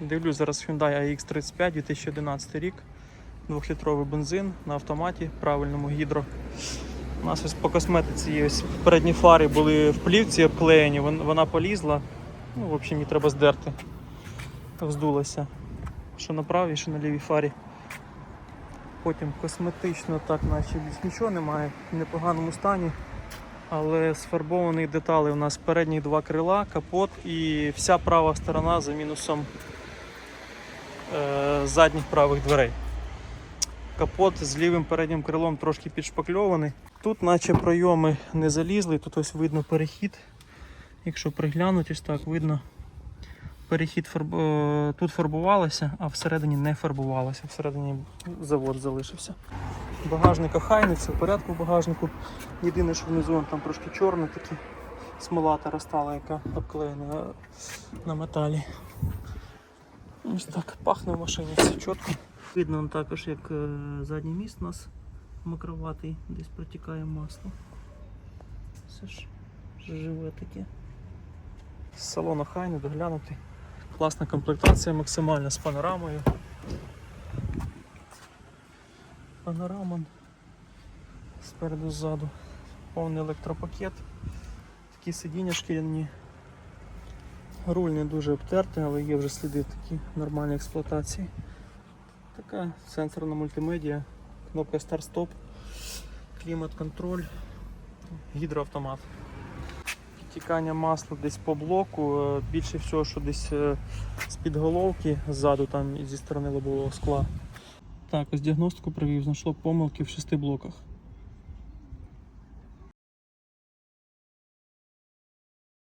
Дивлюсь зараз Hyundai AX35 2011 рік. Двохлітровий бензин на автоматі, правильному гідро. У нас ось по косметиці є ось передні фари були в плівці обклеєні, вона полізла. Ну, в общем, її треба здерти. Вздулася. Що на правій, що на лівій фарі. Потім косметично так, наче нічого немає, в непоганому стані. Але з фарбованих деталей у нас передні два крила, капот і вся права сторона за мінусом задніх правих дверей. Капот з лівим переднім крилом трошки підшпакльований. Тут наче пройоми не залізли, тут ось видно перехід. Якщо приглянути, ось так видно. Перехід фарб... е, тут фарбувалося, а всередині не фарбувалося. Всередині завод залишився. Багажник охайний, все в порядку в багажнику. Єдине, що внизу там трошки чорне, такі смолата розтала, яка обклеєна на металі. Ось так пахне в машині все чітко. Видно також, як е, задній міст у нас мокроватий, десь протікає масло. Все ж живе таке. Салон охайний, доглянутий. Класна комплектація максимальна з панорамою. Панораман спереду ззаду. Повний електропакет. Такі сидіння шкіряні. Руль не дуже обтертий, але є вже сліди такі нормальної експлуатації. Така сенсорна мультимедіа, кнопка старт-стоп, клімат-контроль, гідроавтомат. Підтікання масла десь по блоку, е, більше всього, що десь е, з-під головки, ззаду там зі сторони лобового скла. Так, ось діагностику провів, знайшло помилки в шести блоках.